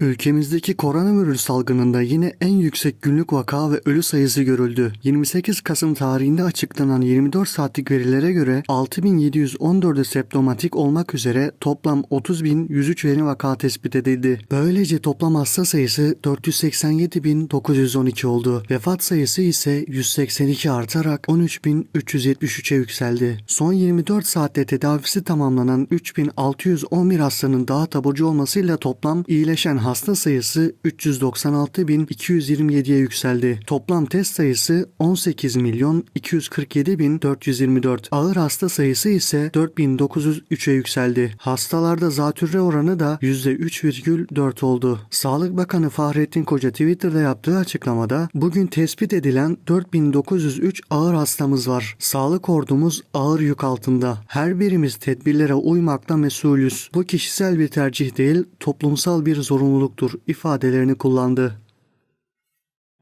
Ülkemizdeki koronavirüs salgınında yine en yüksek günlük vaka ve ölü sayısı görüldü. 28 Kasım tarihinde açıklanan 24 saatlik verilere göre 6714'ü septomatik olmak üzere toplam 30.103 yeni vaka tespit edildi. Böylece toplam hasta sayısı 487.912 oldu. Vefat sayısı ise 182 artarak 13.373'e yükseldi. Son 24 saatte tedavisi tamamlanan 3611 hastanın daha taburcu olmasıyla toplam iyileşen hasta sayısı 396.227'ye yükseldi. Toplam test sayısı 18 milyon 247 bin 424. Ağır hasta sayısı ise 4903'e yükseldi. Hastalarda zatürre oranı da %3,4 oldu. Sağlık Bakanı Fahrettin Koca Twitter'da yaptığı açıklamada bugün tespit edilen 4903 ağır hastamız var. Sağlık ordumuz ağır yük altında. Her birimiz tedbirlere uymakla mesulüz. Bu kişisel bir tercih değil, toplumsal bir zorunluluktur ifadelerini kullandı.